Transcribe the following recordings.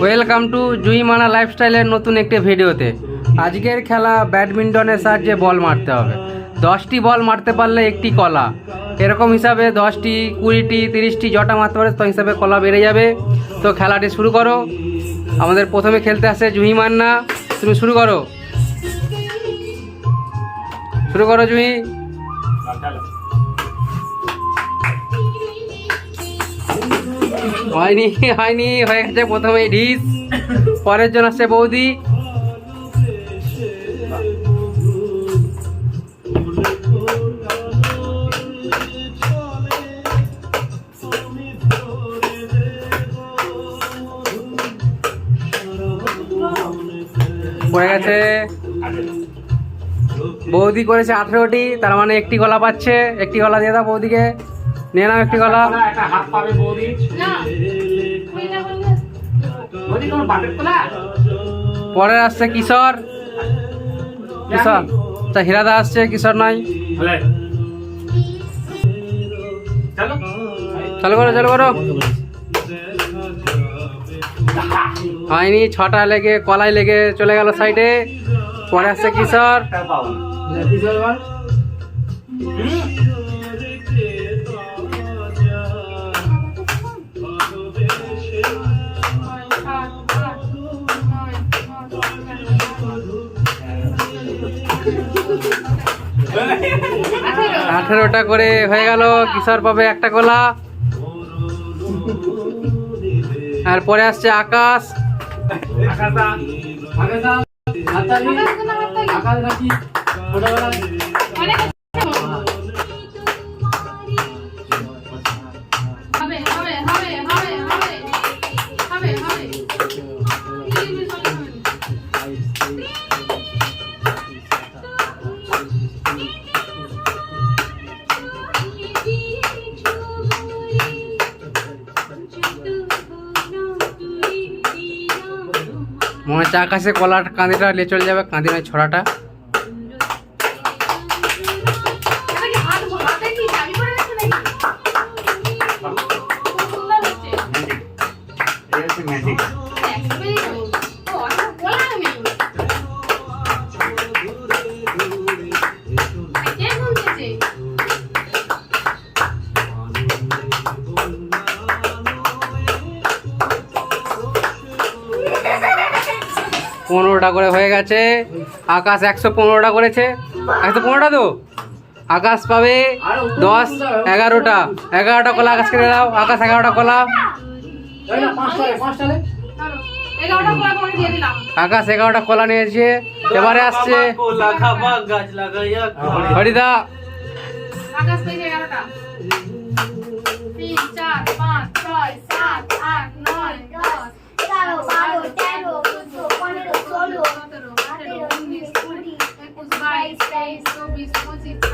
Welcome to জুই মানা লাইফস্টাইলের নতুন একটি ভিডিওতে। আজকের খেলা ব্যাডমিন্টনের সাহায্যে বল মারতে হবে। দশটি বল মারতে পারলে একটি কলা। এরকম হিসাবে দশটি, কুড়িটি, তিরিশটি জটা মারতে পারে তো হিসাবে কলা বেড়ে যাবে। তো খেলাটি শুরু করো। আমাদের প্রথমে খেলতে আসে জুহি মান্না তুমি শুরু করো। শুরু করো জুহি হয়নি হয়নি, হয়ে গেছে প্রথমে ডিস পরের জন আসছে বৌদি। পড়ে গেছে। বৌদি করেছে আঠেরোটি, তার মানে একটি গলা পাচ্ছে। একটি গলা দিয়ে দাও বৌদিকে। নিয়ে নাও একটি গলা। একটা হাত পাবে বৌদি বৌদি কোনো বাপের তোলা পরে আসছে কিশোর। কিশোর তা হীরাদা আসছে কিশোর নাই। চলো। চালু করো চালু করো। হয়নি ছটা লেগে কলাই লেগে চলে গেল সাইডে। পরে আসছে কিশোর। আঠেরোটা করে হয়ে গেল কিশোর পাবে একটা গোলা। আর পরে আসছে আকাশ। হবে মনে হচ্ছে আকাশে কলার কাঁদিটা নিয়ে চলে যাবে কাঁদি নয় ছড়াটা। পনেরোটা করে হয়ে গেছে। আকাশ একশো পনেরোটা করেছে। একশো পনেরোটা তো? আকাশ পাবে দশ এগারোটা। এগারোটা কলা আকাশকে দাও। আকাশ এগারোটা কলা। আকাশ এগারোটা কলা নিয়েছে। এবারে আসছে। হরিদা। তিন, চার, পাঁচ, ছয়, সাত, আট, নয়, দশ, days, so be responsive.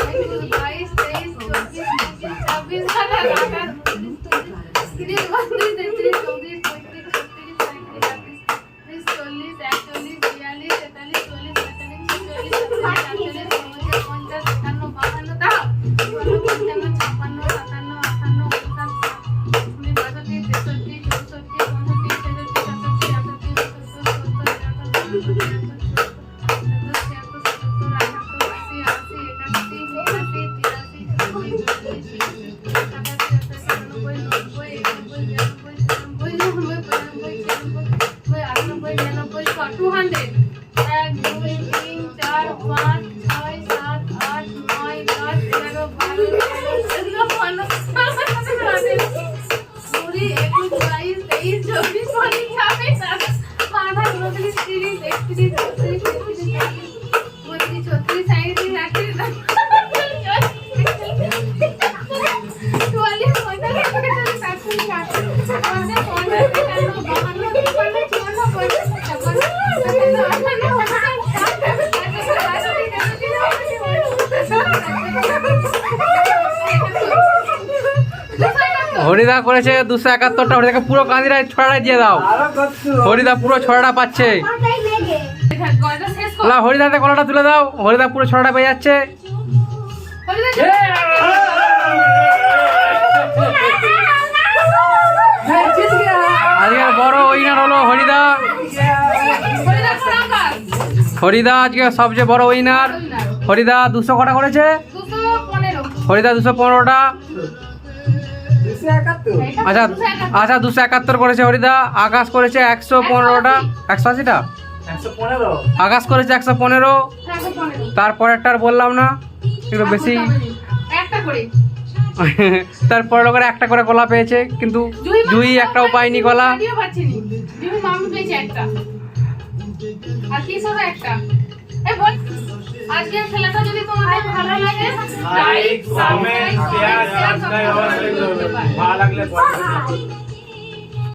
Gracias. হরিদা করেছে দুশো একাত্তরটা। হরিদাকে পুরো কাঁদিরায় ছড়াটা দিয়ে দাও। হরিদা পুরো ছড়াটা পাচ্ছে। না হরিদাতে কলাটা তুলে দাও। হরিদা পুরো ছড়াটা পেয়ে যাচ্ছে। আজকের বড় উইনার হলো হরিদা। হরিদা আজকে সবচেয়ে বড় উইনার হরিদা দুশো কটা করেছে? হরিদা দুশো পনেরোটা। আচ্ছা আচ্ছা দুশো একাত্তর করেছে হরিদা আকাশ করেছে একশো পনেরোটা একশো আশিটা? আকাশ করেছে একশো পনেরো তারপরেরটা আর বললাম না একটু বেশি। একটা করে। তারপরে লোকের একটা করে গলা পেয়েছে কিন্তু জুই একটাও পায়নি পেয়েছে একটা। আজকের খেলাটা যদি তোমাদের ভালো লাগে লাইক কমেন্ট শেয়ার সাবস্ক্রাইব অবশ্যই করবেন ভালো লাগলে